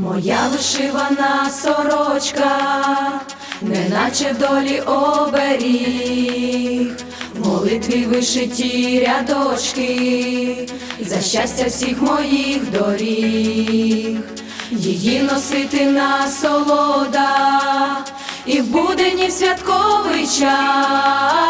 Моя вишивана сорочка, неначе долі оберіг, молитві вишиті рядочки, за щастя всіх моїх доріг, її носити насолода, і в будені в святковий час,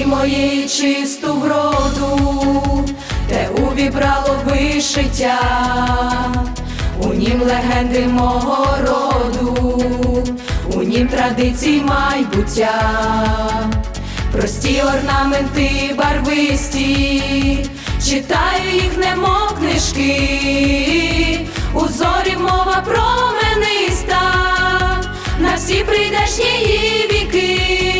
Землі моєї чисту вроду, те увібрало вишиття, у нім легенди мого роду, у нім традицій майбуття, прості орнаменти барвисті, читаю їх, немов книжки, у зорі мова промениста, на всі прийдешні віки,